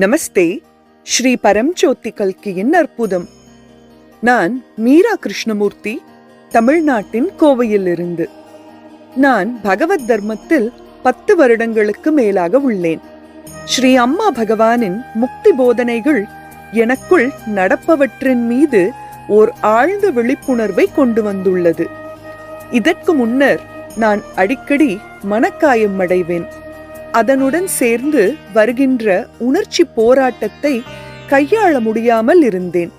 நமஸ்தே. ஸ்ரீ பரம்ஜோதி கல்கியின் அற்புதம். நான் மீரா கிருஷ்ணமூர்த்தி தமிழ்நாட்டின் கோவையிலிருந்து. நான் பகவத் தர்மத்தில் பத்து வருடங்களுக்கு மேலாக உள்ளேன். ஸ்ரீ அம்மா பகவானின் முக்தி போதனைகள் எனக்குள் நடப்பவற்றின் மீது ஓர் ஆழ்ந்த விழிப்புணர்வை கொண்டு வந்துள்ளது. இதற்கு முன்னர் நான் அடிக்கடி மனக்காயம் அடைவேன். அதனுடன் சேர்ந்து வருகின்ற உணர்ச்சி போராட்டத்தை கையாள முடியாமல் இருந்தேன்.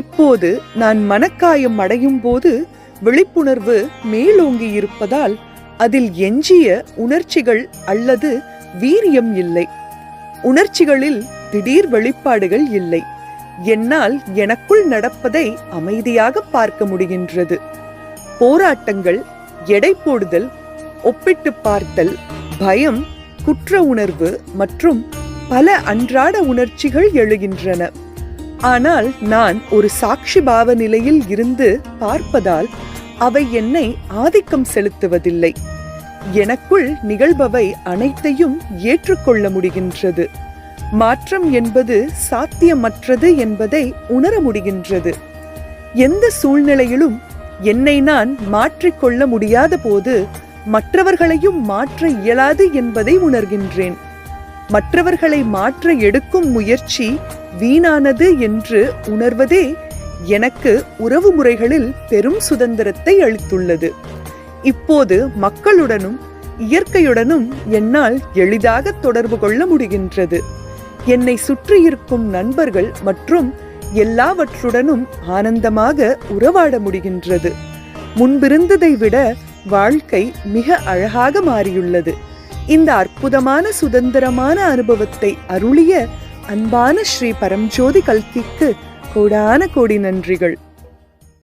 இப்போது நான் மனக்காயம் அடையும் போது விழிப்புணர்வு மேலோங்கி இருப்பதால் அதில் எஞ்சிய உணர்ச்சிகள் அல்லது வீரியம் இல்லை. உணர்ச்சிகளில் திடீர் வெளிப்பாடுகள் இல்லை. என்னால் எனக்குள் நடப்பதை அமைதியாக பார்க்க முடிகின்றது. போராட்டங்கள் எடை போடுதல் ஒப்பிட்டு பார்த்தல் பயம் குற்ற உணர்வு மற்றும் பல அன்றாட உணர்ச்சிகள் எழுகின்றன. ஆனால் நான் ஒரு சாட்சி பாவ நிலையில் இருந்து பார்ப்பதால் அவை என்னை ஆதிக்கம் செலுத்துவதில்லை. எனக்குள் நிகழ்பவை அனைத்தையும் ஏற்றுக்கொள்ள முடிகின்றது. மாற்றம் என்பது சாத்தியமற்றது என்பதை உணர முடிகின்றது. எந்த சூழ்நிலையிலும் என்னை நான் மாற்றிக்கொள்ள முடியாத போது மற்றவர்களையும் மாற்ற இயலாது என்பதை உணர்கின்றேன். மற்றவர்களை மாற்ற எடுக்கும் முயற்சி வீணானது என்று உணர்வதே எனக்கு உறவு முறைகளில் பெரும் சுதந்திரத்தை அளித்துள்ளது. இப்போது மக்களுடனும் இயற்கையுடனும் என்னால் எளிதாக தொடர்பு கொள்ள முடிகின்றது. என்னை சுற்றியிருக்கும் நண்பர்கள் மற்றும் எல்லாவற்றுடனும் ஆனந்தமாக உறவாட முடிகின்றது. முன்பிருந்ததை விட வாழ்க்கை மிக அழகாக மாறியுள்ளது. இந்த அற்புதமான சுதந்திரமான அனுபவத்தை அருளிய அன்பான ஸ்ரீ பரம்ஜோதி கல்கிக்கு கோடான கோடி நன்றிகள்.